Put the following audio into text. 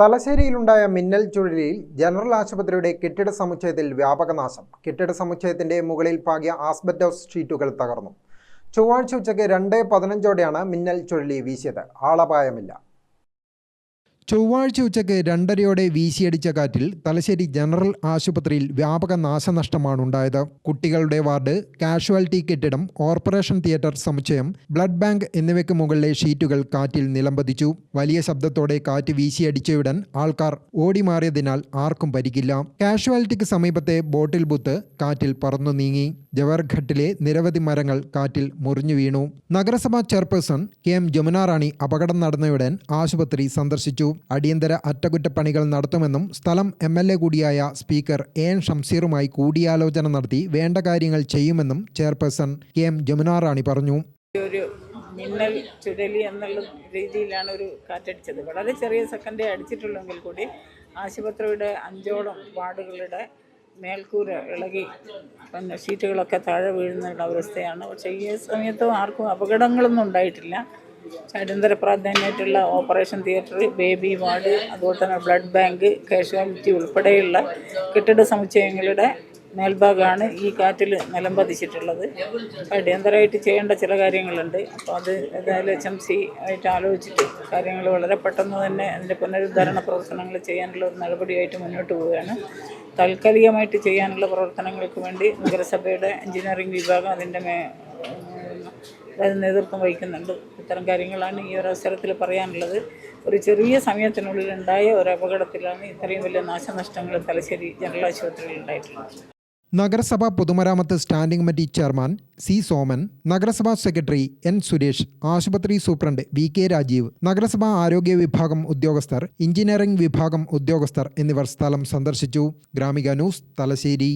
തലശ്ശേരിയിലുണ്ടായ മിന്നൽ ചുഴലിയിൽ ജനറൽ ആശുപത്രിയുടെ കെട്ടിട സമുച്ചയത്തിൽ വ്യാപക നാശം. കെട്ടിട സമുച്ചയത്തിന്റെ മുകളിൽ പാകിയ ആസ്ബറ്റോസ് ഷീറ്റുകൾ തകർന്നു. ചൊവ്വാഴ്ച ഉച്ചയ്ക്ക് രണ്ട് പതിനഞ്ചോടെയാണ് മിന്നൽ ചുഴലി വീശിയത്. ആളപായമില്ല. ചൊവ്വാഴ്ച ഉച്ചയ്ക്ക് രണ്ടരയോടെ വീശിയടിച്ച കാറ്റിൽ തലശ്ശേരി ജനറൽ ആശുപത്രിയിൽ വ്യാപക നാശനഷ്ടമാണ് ഉണ്ടായത് കുട്ടികളുടെ വാർഡ് കാഷ്വാലിറ്റി കെട്ടിടം കോർപ്പറേഷൻ തിയേറ്റർ സമുച്ചയം ബ്ലഡ് ബാങ്ക് എന്നിവയ്ക്ക് മുകളിലെ ഷീറ്റുകൾ കാറ്റിൽ നിലംപതിച്ചു. വലിയ ശബ്ദത്തോടെ കാറ്റ് വീശിയടിച്ചയുടൻ ആൾക്കാർ ഓടിമാറിയതിനാൽ ആർക്കും പരിക്കില്ല. കാഷ്വാലിറ്റിക്ക് സമീപത്തെ ബോട്ടിൽ ബുത്ത് കാറ്റിൽ പറന്നു നീങ്ങി. ജവർഘട്ടിലെ നിരവധി മരങ്ങൾ കാറ്റിൽ മുറിഞ്ഞു വീണു. നഗരസഭാ ചെയർപേഴ്സൺ കെ എം ജമുനാറാണി അപകടം നടന്നയുടൻ ആശുപത്രി സന്ദർശിച്ചു. അടിയന്തര അറ്റകുറ്റപ്പണികൾ നടത്തുമെന്നും സ്ഥലം എം എൽ എ കൂടിയായ സ്പീക്കർ എ എൻ ഷംസീറുമായി കൂടിയാലോചന നടത്തി വേണ്ട കാര്യങ്ങൾ ചെയ്യുമെന്നും ചെയർപേഴ്സൺ കെ എം ജമുനാറാണി പറഞ്ഞു. ഒരു മിന്നൽ ചുഴലി എന്നുള്ള രീതിയിലാണ് ഒരു കാറ്റടിച്ചത്. വളരെ ചെറിയ സെക്കൻഡേ അടിച്ചിട്ടുള്ളെങ്കിൽ കൂടി ആശുപത്രിയുടെ അഞ്ചോളം വാർഡുകളുടെ മേൽക്കൂര ഇളകി പിന്നെ ഷീറ്റുകളൊക്കെ താഴെ വീഴുന്ന അവസ്ഥയാണ്. പക്ഷേ ഈ സമയത്തും ആർക്കും അപകടങ്ങളൊന്നും ഉണ്ടായിട്ടില്ല. അടിയന്തര പ്രാധാന്യമായിട്ടുള്ള ഓപ്പറേഷൻ തിയേറ്റർ ബേബി വാർഡ് അതുപോലെ തന്നെ ബ്ലഡ് ബാങ്ക് കാഷ്വാലിറ്റി ഉൾപ്പെടെയുള്ള കെട്ടിട സമുച്ചയങ്ങളുടെ മേൽഭാഗമാണ് ഈ കാറ്റിൽ നിലം പതിച്ചിട്ടുള്ളത് അടിയന്തരമായിട്ട് ചെയ്യേണ്ട ചില കാര്യങ്ങളുണ്ട്. അപ്പോൾ അത് ഏതായാലും എച്ച് എം സി ആയിട്ട് ആലോചിച്ചിട്ട് കാര്യങ്ങൾ വളരെ പെട്ടെന്ന് തന്നെ അതിന്റെ പുനരുദ്ധാരണ പ്രവർത്തനങ്ങൾ ചെയ്യാനുള്ള ഒരു നടപടിയായിട്ട് മുന്നോട്ട് പോവുകയാണ്. താൽക്കാലികമായിട്ട് ചെയ്യാനുള്ള പ്രവർത്തനങ്ങൾക്ക് വേണ്ടി നഗരസഭയുടെ എഞ്ചിനീയറിംഗ് വിഭാഗം അതിന്റെ അതായത് നേതൃത്വം വഹിക്കുന്നുണ്ട്. ഇത്തരം കാര്യങ്ങളാണ് ഈ ഒരു അവസരത്തിൽ പറയാനുള്ളത്. ഒരു ചെറിയ സമയത്തിനുള്ളിൽ ഉണ്ടായ ഒരു അപകടത്തിലാണ് ഇത്രയും വലിയ നാശനഷ്ടങ്ങൾ തലശ്ശേരി ജനറൽ ആശുപത്രിയിൽ ഉണ്ടായിട്ടുള്ളത്. നഗരസഭാ പൊതുമരാമത്ത് standing committee chairman C Soman നഗരസഭാ സെക്രട്ടറി എൻ സുരേഷ് ആശുപത്രി സൂപ്രണ്ട് വി കെ രാജീവ് നഗരസഭാ ആരോഗ്യ വിഭാഗം ഉദ്യോഗസ്ഥർ എഞ്ചിനീയറിംഗ് വിഭാഗം ഉദ്യോഗസ്ഥർ എന്നിവർ സ്ഥലം സന്ദർശിച്ചു. ഗ്രാമിക ന്യൂസ് തലശ്ശേരി.